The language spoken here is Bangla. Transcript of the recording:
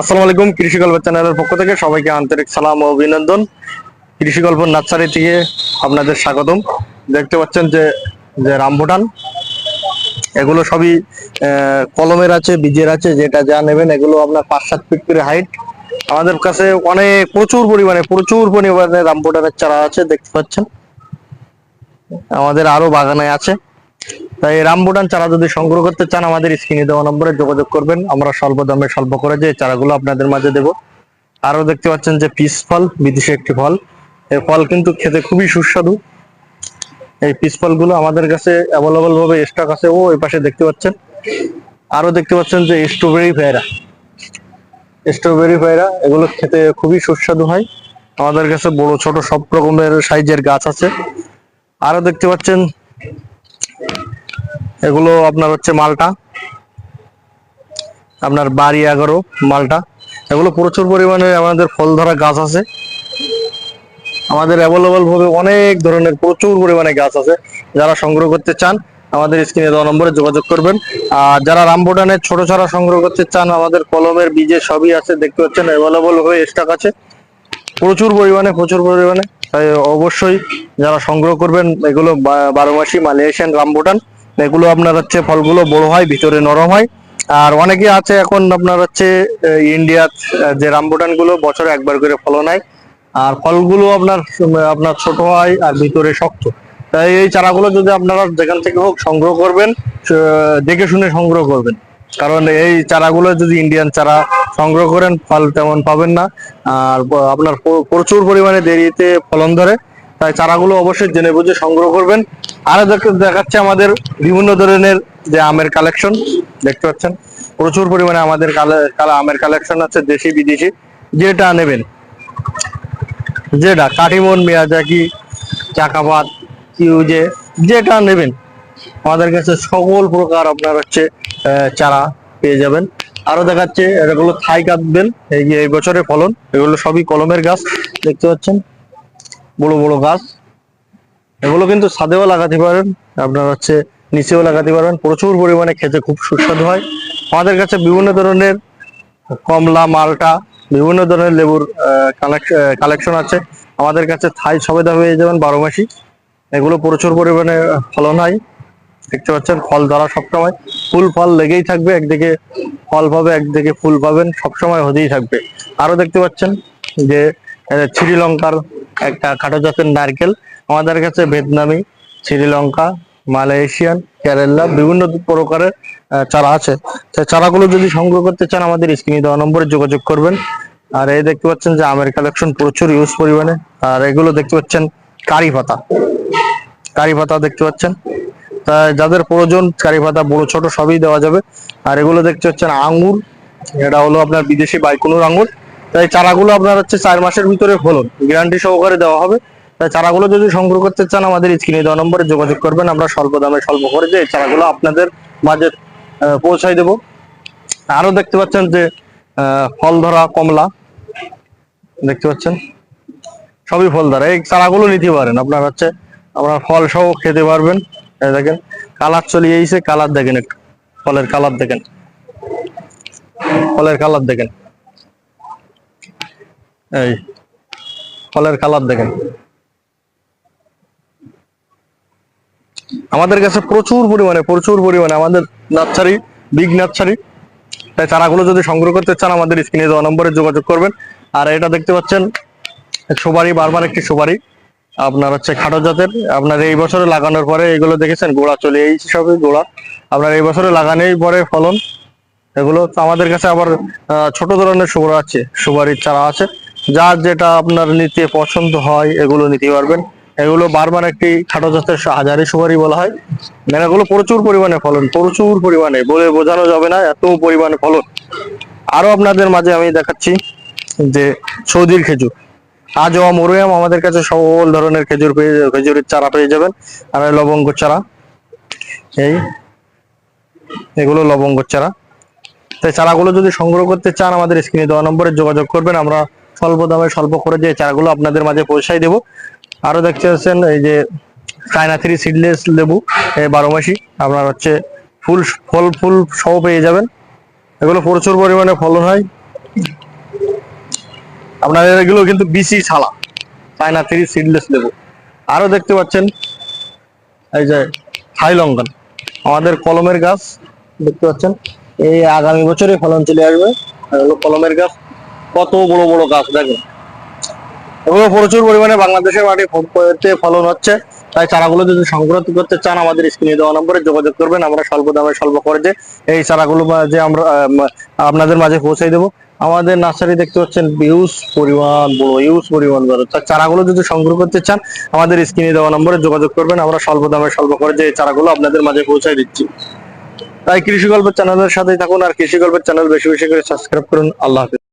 আসসালামু আলাইকুম, কৃষি গল্প চ্যানেলের পক্ষ থেকে সবাইকে আন্তরিক সালাম ও অভিনন্দন। কৃষি গল্প নার্সারি থেকে আপনাদের স্বাগতম। দেখতে পাচ্ছেন যে যে রামভুটান এগুলো সবই কলমের আছে, বীজের আছে, যেটা যা নেবেন, এগুলো আপনার পাঁচ সাত ফিট করে হাইট আমাদের কাছে অনেক, প্রচুর পরিমাণে প্রচুর পরিমাণে রামভুটানের চারা আছে, দেখতে পাচ্ছেন। আমাদের আরও বাগানে আছে। তাই রামবুটান চারা যদি সংগ্রহ করতে চান, আমাদের স্ক্রিনে দেওয়া নম্বরে যোগাযোগ করবেন। আমরা স্বল্প দামে স্বল্প করে যে চারাগুলো আপনাদের মাঝে দেব। আরও দেখতে পাচ্ছেন যে পিস ফল, বিদেশি একটি ফল। এই ফল কিন্তু খেতে খুবই সুস্বাদু। এই পিস ফলগুলো আমাদের কাছে অ্যাভেলেবল ভাবে স্টক আছে। ও, এই পাশে দেখতে পাচ্ছেন। আরও দেখতে পাচ্ছেন যে স্ট্রবেরি পেয়ারা। স্ট্রবেরি পেয়ারা, এগুলো খেতে খুবই সুস্বাদু হয়। আমাদের কাছে বড়, ছোট সব রকমের সাইজের গাছ আছে। আরও দেখতে পাচ্ছেন এগুলো আপনার হচ্ছে মালটা। আপনার বাড়ি এগারো মালটা। এগুলো প্রচুর পরিমাণে আমাদের ফল ধরা গাছ আছে। আমাদের অ্যাভেলেবল ভাবে অনেক ধরনের প্রচুর পরিমাণে গাছ আছে। যারা সংগ্রহ করতে চান, আমাদের স্ক্রিনে দেওয়া নম্বরে যোগাযোগ করবেন। আর যারা রামবোটানের ছোট চারা সংগ্রহ করতে চান, আমাদের কলমের বীজের সবই আছে, দেখতে পাচ্ছেন অ্যাভেলেবল হয়ে স্টক আছে। প্রচুর পরিমাণে প্রচুর পরিমাণে। তাই অবশ্যই যারা সংগ্রহ করবেন, এগুলো বারো মাসি মালয়েশিয়ান রামবুটান এগুলো আপনার হচ্ছে ফলগুলো বড় হয়, ভিতরে নরম হয়। আর অনেকে আছে এখন আপনার হচ্ছে ইন্ডিয়া যে রামবুটানগুলো বছরে একবার করে ফলন হয়। আর ফলগুলো আপনার আপনার ছোট হয় আর ভিতরে শক্ত। তাই এই চারাগুলো যদি আপনারা যেখান থেকে হোক সংগ্রহ করবেন দেখে শুনে সংগ্রহ করবেন। কারণ এই চারাগুলো যদি ইন্ডিয়ান চারা সংগ্রহ করেন, ফল তেমন পাবেন না। আর আপনার প্রচুর পরিমাণে দেরিতে ফলন ধরে। তাই চারাগুলো অবশ্যই জেনে বুঝে সংগ্রহ করবেন। আর দেখ- দেখাচ্ছে আমাদের বিভিন্ন ধরনের যে আমের কালেকশন দেখতে পাচ্ছেন? প্রচুর পরিমাণে আমাদের আমের কালেকশন আছে, দেশি, বিদেশি, যেটা নেবেন। যেটা কাঠিমন মিয়াজাকি, চাকাপাত কিউজে যেটা নেবেন। আমাদের কাছে সকল প্রকার আপনার হচ্ছে চারা পেয়ে যাবেন। আরও দেখাচ্ছে, এগুলো থাই যে এই বছরে ফলন, এগুলো সবই কলমের গাছ, দেখতে পাচ্ছেন? বড় বড় গাছ। এগুলো কিন্তু ছাদেও লাগাতে পারেন, আপনার হচ্ছে নিচেও লাগাতে পারবেন প্রচুর পরিমাণে খেতে খুব সুস্বাদু হয়। আমাদের কাছে বিভিন্ন ধরনের কমলা, মালটা, বিভিন্ন ধরনের লেবুর কালেকশন আছে। আমাদের কাছে থাই সবেদা হয়ে যাবেন বারো মাসি। এগুলো প্রচুর পরিমাণে ফলন হয়। দেখতে পাচ্ছেন, ফল ধরা সবসময় ফুল ফল লেগেই থাকবে, একদিকে ফল পাবে, একদিকে ফুল পাবেন সবসময় হতেই থাকবে। আরও দেখতে পাচ্ছেন যে শ্রীলঙ্কার একটা খাটো জাতের নারকেল, আমাদের কাছে ভিয়েতনামি, শ্রীলঙ্কা, মালয়েশিয়ান, কেরালা, বিভিন্ন প্রকারের চারা আছে। সেই চারাগুলো যদি সংগ্রহ করতে চান, আমাদের স্ক্রিনে দেওয়া নম্বরে যোগাযোগ করবেন। আর এই দেখতে পাচ্ছেন যে আমের কালেকশন প্রচুর ইউজ পরিমাণে। আর এগুলো দেখতে পাচ্ছেন কারি পাতা। কারি পাতা দেখতে পাচ্ছেন। তাই যাদের প্রয়োজন, কারি পাতা বড়, ছোট সবই দেওয়া যাবে। আর এগুলো দেখতে পাচ্ছেন আঙ্গুর। এটা হলো আপনার বিদেশি বাইকুনুর আঙ্গুর। তাই চারাগুলো আপনার হচ্ছে চার মাসের ভিতরে ফলন গ্যারান্টি সহকারে দেওয়া হবে। তাই চারাগুলো যদি সংগ্রহ করতে চান আমাদের স্ক্রিনে দেওয়া নম্বরে যোগাযোগ করবেন, আমরা স্বল্প দামে স্বল্প করে যে চারাগুলো আপনাদের মাঝে পৌঁছাই দেব। আরও দেখতে পাচ্ছেন যে ফল ধরা, কমলা, দেখতে পাচ্ছেন? সবই ফল ধরা। এই চারাগুলো নিতে পারেন, আপনার হচ্ছে, আপনার ফল সহ খেতে পারবেন। দেখেন, কালার চলে এসেছে, কালার দেখেন একটু। ফলের কালার দেখেন। ফলের কালার দেখেন। এই, ফলের কালার দেখেন। আমাদের কাছে প্রচুর পরিমাণে প্রচুর পরিমাণে আমাদের নার্সারি, বিগ নার্সারি। তাই চারাগুলো যদি সংগ্রহ করতে চান, আমাদের স্ক্রিনে দেওয়া নম্বরে যোগাযোগ করবেন। আর এটা দেখতে পাচ্ছেন সুপারি, বারবার একটি সুপারি। আপনার হচ্ছে খাটো জাতের। আপনার এই বছরে লাগানোর পরে এগুলো দেখেছেন, গোড়া চলে এই সবই গোড়া। আপনার এই বছরে লাগানোই পরে ফলন। এগুলো আমাদের কাছে আবার ছোট ধরনের সুপারি আছে, সুপারির চারা আছে। যার যেটা আপনার নিতে পছন্দ হয়, এগুলো নিতে পারবেন। এগুলো বারবার একটি খাটো জাতের হাজারি সুপারি বলা হয়। এগুলো প্রচুর পরিমাণে ফলন, প্রচুর পরিমাণে। বলে বোঝানো যাবে না, এত পরিমাণে ফলন। আরও আপনাদের মাঝে আমি দেখাচ্ছি যে সৌদির খেজুর। আজও মরুয়াম আমাদের কাছে সকল ধরনের খেজুর পেয়ে খেজুরের চারা পেয়ে যাবেন। আর লবঙ্গ চারা, এই, এগুলো লবঙ্গ চারা। তাই চারাগুলো যদি সংগ্রহ করতে চান, আমাদের স্ক্রিনে দেওয়া নম্বরে যোগাযোগ করবেন। আমরা স্বল্প দামে স্বল্প করে যে চারাগুলো আপনাদের মাঝে পৌঁছাই দেবো। আরও দেখতে পাচ্ছেন, এই যে চায়না থ্রি সিডলেস লেবু বারো মাসি, আপনার হচ্ছে ফুল ফল ফুল সহ পেয়ে যাবেন। এগুলো প্রচুর পরিমাণে ফলন হয়। আপনার এগুলো কিন্তু বিসি ছালা, চায়না থ্রি সিডলেস লেবু। আরও দেখতে পাচ্ছেন, এই যে থাই লঙ্কান, আমাদের কলমের গাছ, দেখতে পাচ্ছেন, এই আগামী বছরে ফলন চলে আসবে। কলমের গাছ। কত বড় বড় গাছ দেখেন এগুলো প্রচুর পরিমাণে বাংলাদেশের মাটি ফ- ফলন হচ্ছে। তাই চারাগুলো যদি সংগ্রহ করতে চান, আমাদের স্ক্রিনে দেওয়া নম্বরে যোগাযোগ করবেন। আমরা স্বল্প দামে, স্বল্প খরচে এই চারাগুলো যে আমরা আপনাদের মাঝে পৌঁছে দেবো। আমাদের নার্সারি দেখতে পাচ্ছেন ইউজ পরিমাণ, বড় ইউজ পরিমাণ বড় তা চারাগুলো যদি সংগ্রহ করতে চান, আমাদের স্ক্রিনে দেওয়া নম্বরে যোগাযোগ করবেন। আমরা স্বল্প দামে, স্বল্প খরচে এই চারাগুলো আপনাদের মাঝে পৌঁছে দিচ্ছি। তাই কৃষি গল্পের চ্যানেলের সাথেই থাকুন আর কৃষি গল্পের চ্যানেল বেশি বেশি করে সাবস্ক্রাইব করুন। আল্লাহ হাফিজ।